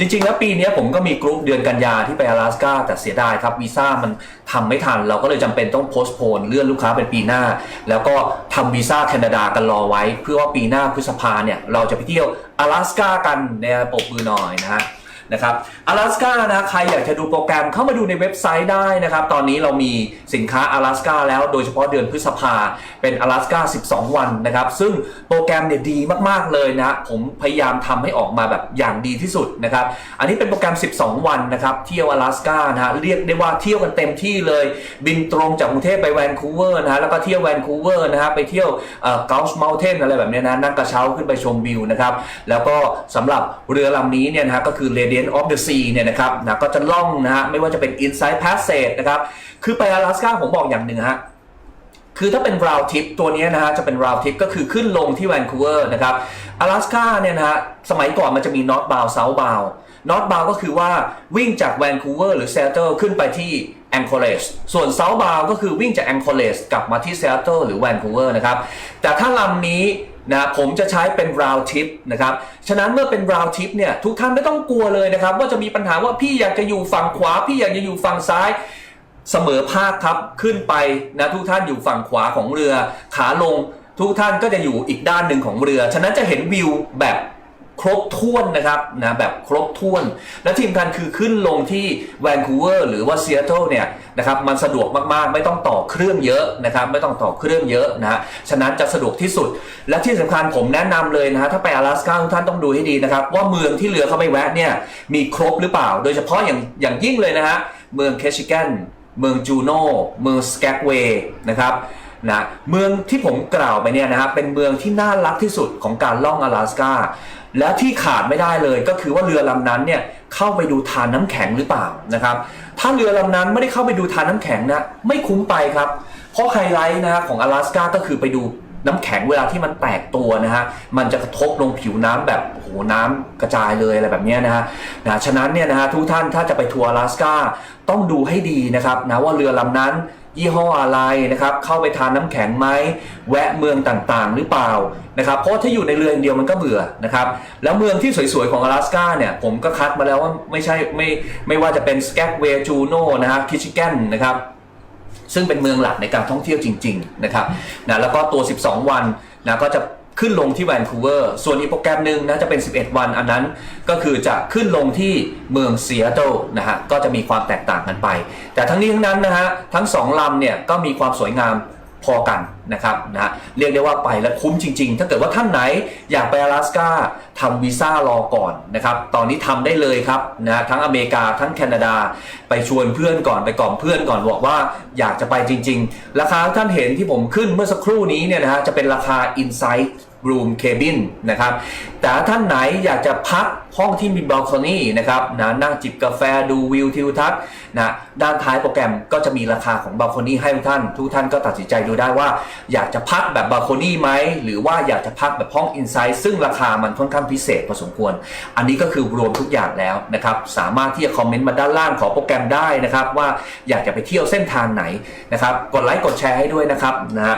จริงๆ แล้วปีนี้ผมก็มีกรุ๊ปเดือนกันยาที่ไป阿拉斯าแต่เสียดายครับวีซ่ามันทำไม่ทัน เราก็เลยจำเป็นต้องโพสต์โพนเลื่อนลูกค้าเป็นปีหน้า แล้วก็ทำวีซ่าแคนาดากันรอไว้ เพื่อว่าปีหน้าพฤษภาเนี่ย เราจะไปเที่ยว阿拉斯ากันเนี่ยปรบมือหน่อยนะฮะ นะครับ阿拉斯านะใครอยากจะดูโปรแกรมเข้ามาดูในเว็บไซต์ได้นะครับ ตอนนี้เรามีสินค้า阿拉斯าแล้วโดยเฉพาะเดือนพฤษภาเป็น阿拉斯า12 วันนะครับ ซึ่งโปรแกรมเนี่ยดีมากๆเลยนะ ผมพยายามทำให้ออกมาแบบอย่างดีที่สุดนะครับ อันนี้เป็นโปรแกรม 12 วันนะครับ เที่ยว阿拉斯านะฮะเรียกได้ว่าเที่ยวกันเต็มที่เลย บินตรงจากกรุงเทพไปแวนคูเวอร์นะฮะแล้วก็เที่ยวแวนคูเวอร์นะฮะไปเที่ยวเอ่อ Gulf Mountain อะไรแบบเนี้ยนะนั่งกระเช้าขึ้นไปชมวิวนะครับแล้วก็สำหรับเรือลำนี้เนี่ยนะฮะก็คือ Radiant of the Sea เนี่ยนะครับนะก็จะล่องนะฮะไม่ว่าจะเป็น Inside Passage นะครับคือไป阿拉斯าผมบอกอย่างหนึ่งฮะ คือถ้าเป็น round trip ตัวเนี้ยนะฮะจะเป็น round trip ก็คือขึ้นลงที่แวนคูเวอร์นะครับ阿拉斯าเนี่ยนะฮะสมัยก่อนมันจะมี north bound south bound north bound ก็คือว่าวิ่งจากแวนคูเวอร์หรือ Seattle ขึ้นไปที่ Anchorage ส่วน south bound ก็คือวิ่งจาก Anchorage กลับมาที่ Seattle หรือแวนคูเวอร์นะครับ แต่ถ้าลำนี้ นะผมจะใช้เป็น round tip นะครับฉะนั้นเมื่อเป็น round tip เนี่ยทุกท่านไม่ต้องกลัวเลยนะครับ ว่าจะมีปัญหาว่าพี่อยากจะอยู่ฝั่งขวา พี่อยากจะอยู่ฝั่งซ้ายเสมอภาคครับขึ้นไปนะทุกท่านอยู่ฝั่งขวาของเรือขาลงทุกท่านก็จะอยู่อีกด้านหนึ่งของเรือ ฉะนั้นจะเห็นวิวแบบ ครบถ้วนนะครับนะแบบครบถ้วน และที่สำคัญคือขึ้นลงที่แวนคูเวอร์หรือว่าซีแอตเทิลเนี่ยนะครับมันสะดวกมากๆ ไม่ต้องต่อเครื่องเยอะนะครับไม่ต้องต่อเครื่องเยอะนะฮะฉะนั้นจะสะดวกที่สุด และที่สำคัญผมแนะนำเลยนะฮะถ้าไป阿拉斯าทุกท่านต้องดูให้ดีนะครับว่าเมืองที่เรือเข้าไปแวะเนี่ยมีครบหรือเปล่า โดยเฉพาะอย่างอย่างยิ่งเลยนะฮะเมืองเคชิแกน เมืองจูโน่ เมืองสแกกเวย์นะครับ นะเมืองที่ผมกล่าวไปเนี่ยนะครับเป็นเมืองที่น่ารักที่สุดของการล่อง阿拉斯าและที่ขาดไม่ได้เลยก็คือว่าเรือลำนั้นเนี่ยเข้าไปดูทานน้ำแข็งหรือเปล่านะครับถ้าเรือลำนั้นไม่ได้เข้าไปดูทานน้ำแข็งนะไม่คุ้มไปครับ เพราะไฮไลท์นะของ阿拉斯าก็คือไปดู น้ำแข็งเวลาที่มันแตกตัวนะฮะ มันจะกระทบลงผิวน้ำแบบโอ้โหน้ำกระจายเลยอะไรแบบเนี้ยนะฮะนะฉะนั้นเนี่ยนะฮะทุกท่านถ้าจะไปทัวร์阿拉斯าต้องดูให้ดีนะครับนะว่าเรือลำนั้นยี่ห้ออะไรนะครับเข้าไปทานน้ำแข็งไหมแวะเมืองต่างๆ หรือเปล่านะครับเพราะถ้าอยู่ในเรืออย่างเดียวมันก็เบื่อนะครับแล้วเมืองที่สวยๆของ阿拉斯าเนี่ยผมก็คัดมาแล้วว่าไม่ใช่ไม่ไม่ว่าจะเป็นสแกกเวย์จูโน่นะฮะคิชิแกนนะครับ ซึ่งเป็นเมืองหลักในการท่องเที่ยวจริงๆนะครับนะแล้วก็ตัว 12 วันนะก็จะขึ้นลงที่แวนคูเวอร์ส่วนอีกโปรแกรมหนึ่งนะจะเป็น 11 วันอันนั้นก็คือจะขึ้นลงที่เมืองเซียโตเทิลนะฮะก็จะมีความแตกต่างกันไป แต่ทั้งนี้ทั้งนั้นนะฮะทั้งสองลำเนี่ยก็มีความสวยงาม พอกันนะครับนะฮะเรียกได้ว่าไปแล้วคุ้มจริง ๆ ถ้าเกิดว่าท่านไหนอยากไป阿拉斯าทำวีซ่ารอก่อนนะครับ ตอนนี้ทำได้เลยครับนะทั้งอเมริกาทั้งแคนาดา ไปชวนเพื่อนก่อนไปกล่อมเพื่อนก่อนบอกว่าอยากจะไปจริง ๆ ราคาที่ท่านเห็นที่ผมขึ้นเมื่อสักครู่นี้เนี่ยนะฮะจะเป็นราคา Inside Room Cabin นะครับแต่ท่านไหนอยากจะพักห้องที่มีบ a ลคอนี่นะครับนะนั่งจิบกาแฟดูวิวทิวทัศน์นะด้านท้ายโปรแกรมก็จะมีราคาของบ a ลคอนี่ให้ทุกท่าน ทุกท่านก็ตัดสินใจดูได้ว่า อยากจะพักแบบบ a ลคอนี่ไหมหรือว่าอยากจะพักแบบห้อง Inside ซึ่งราคามันค่อนข้างพิเศษพอสมควร อันนี้ก็คือรวมทุกอย่างแล้วนะครับสามารถที่จะคอมเมนต์มาด้านล่างของโปรแกรมได้นะครับว่าอยากจะไปเที่ยวเส้นทางไหนนะครับกดไลค์กดแชร์ให้ด้วยนะครับนะฮะ